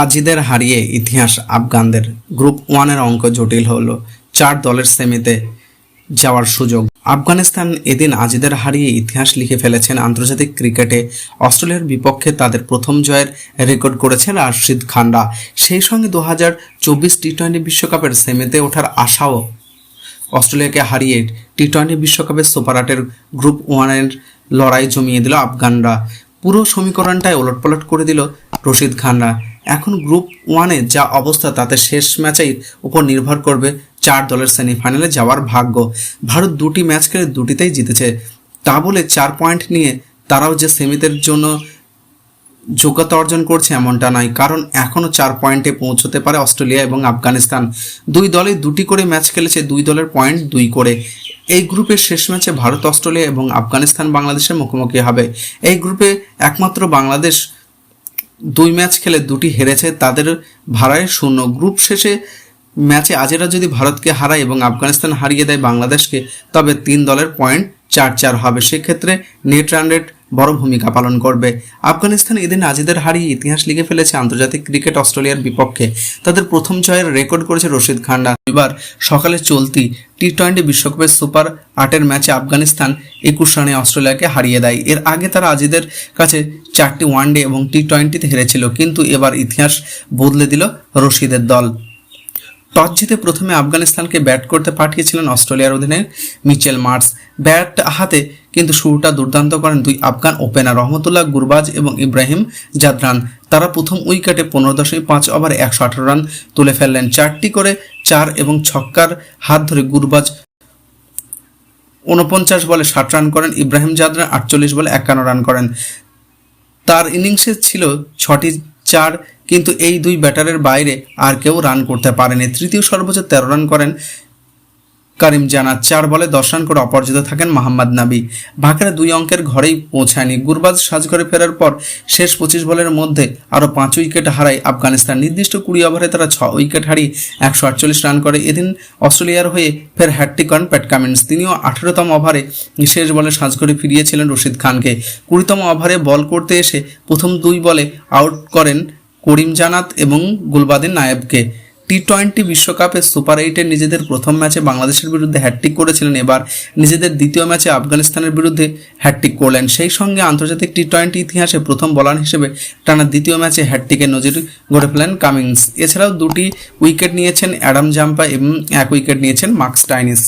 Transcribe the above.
আজিদের হারিয়ে ইতিহাস আফগানদের গ্রুপ ওয়ানের অঙ্ক জটিল হলো। চার দলের সেমিতে যাওয়ার সুযোগ। আফগানিস্তান এদিন আজিদের হারিয়ে ইতিহাস লিখে ফেলেছেন আন্তর্জাতিক ক্রিকেটে। অস্ট্রেলিয়ার বিপক্ষে তাদের প্রথম জয়ের রেকর্ড করেছেন রাশিদ খানরা সেই সঙ্গে দু হাজার চব্বিশ টি টোয়েন্টি বিশ্বকাপের সেমিতে ওঠার আশাও অস্ট্রেলিয়াকে হারিয়ে টি টোয়েন্টি বিশ্বকাপের সুপার আটের গ্রুপ ওয়ানের লড়াই জমিয়ে দিল আফগানরা। পুরো সমীকরণটাই ওলটপালট করে দিল রশিদ খানরা এখন গ্রুপ ওয়ানে যা অবস্থা তাতে শেষ ম্যাচের উপর নির্ভর করবে চার দলের সেমিফাইনালে যাওয়ার ভাগ্য। ভারত দুটি ম্যাচ খেলে দুটিতেই জিতেছে। তা বলে চার পয়েন্ট নিয়ে তারাও যে সেমিতের জন্য যোগ্যতা অর্জন করছে এমনটা নয়, কারণ এখনও চার পয়েন্টে পৌঁছতে পারে অস্ট্রেলিয়া এবং আফগানিস্তান। দুই দলে দুটি করে ম্যাচ খেলেছে, দুই দলের পয়েন্ট দুই করে। এই গ্রুপের শেষ ম্যাচে ভারত, অস্ট্রেলিয়া এবং আফগানিস্তান বাংলাদেশের মুখোমুখি হবে। এই গ্রুপে একমাত্র বাংলাদেশ দুই ম্যাচ খেলে দুটি হেরেছে, তাদের ভাড়ায় শূন্য। গ্রুপ শেষে ম্যাচে আজেরা যদি ভারতকে হারায় এবং আফগানিস্তান হারিয়ে দেয় বাংলাদেশকে, তবে তিন দলের পয়েন্ট চার চার হবে। সেক্ষেত্রে নেট রান রেট বড় ভূমিকা পালন করবে। আফগানিস্তান এদিন আজিদের হারিয়ে ইতিহাস লিখে ফেলেছে আন্তর্জাতিক ক্রিকেট অস্ট্রেলিয়ার বিপক্ষে। তাদের প্রথম জয়ের রেকর্ড করেছে রশিদ খান্ডা। এবার সকালে চলতি টি টোয়েন্টি বিশ্বকাপের সুপার আটের ম্যাচে আফগানিস্তান একুশ রানে অস্ট্রেলিয়াকে হারিয়ে দেয়। এর আগে তারা আজিদের কাছে চারটি ওয়ানডে এবং টি টোয়েন্টিতে হেরেছিল, কিন্তু এবার ইতিহাস বদলে দিল রশিদের দল। টস জিতে প্রথমে আফগানিস্তানকে ব্যাট করতে পাঠিয়েছিলেন অস্ট্রেলিয়ার অধীনে মিচেল মার্স। ব্যাট হাতে কিন্তু শুরুটা দুর্দান্ত করেন দুই আফগান ওপেনার রহমতুল্লাহ গুরবাজ এবং ইব্রাহিম জাদরান। তারা প্রথম উইকেটে পনেরো দশমিক পাঁচ ওভারে একশো আঠারো রান তুলে ফেললেন। চারটি করে চার এবং ছক্কার হাত ধরে গুরবাজ উনপঞ্চাশ বলে ষাট রান করেন, ইব্রাহিম জাদরান আটচল্লিশ বলে একান্ন রান করেন। তার ইনিংসে ছিল ছটি চার, কিন্তু এই দুই ব্যাটারের বাইরে আর কেউ রান করতে পারেনি। তৃতীয় সর্বোচ্চ তেরো রান করেন কারিম জানা চার বলে দশ রান করে অপরাজিত থাকেন মোহাম্মদ নাবি। বাঁকেরা দুই অঙ্কের ঘরেই পৌঁছায়নি। গুরবাজ সাজঘরে ফেরার পর শেষ পঁচিশ বলের মধ্যে আরও পাঁচ উইকেট হারায় আফগানিস্তান। নির্দিষ্ট কুড়ি ওভারে তারা ছ উইকেট হারিয়ে একশো আটচল্লিশ রান করে। এদিন অস্ট্রেলিয়ার হয়ে ফের হ্যাট্রিক করেন প্যাট কামিন্স তিনিও আঠেরোতম ওভারে শেষ বলে সাজঘরে ফিরিয়েছিলেন রশিদ খানকে। কুড়িতম ওভারে বল করতে এসে প্রথম দুই বলে আউট করেন করিম জানাত এবং গুলবাদিন নায়েবকে। টি টোয়েন্টি বিশ্বকাপে সুপার এইটের নিজেদের প্রথম ম্যাচে বাংলাদেশের বিরুদ্ধে হ্যাট্রিক করেছিলেন। এবার নিজেদের দ্বিতীয় ম্যাচে আফগানিস্তানের বিরুদ্ধে হ্যাট্রিক করলেন। সেই সঙ্গে আন্তর্জাতিক টি টোয়েন্টি ইতিহাসে প্রথম বলার হিসেবে টানা দ্বিতীয় ম্যাচে হ্যাট্রিকের নজির গড়ে ফেলেন কামিংস এছাড়াও দুটি উইকেট নিয়েছেন অ্যাডাম জাম্পা এবং এক উইকেট নিয়েছেন মার্কস টাইনিস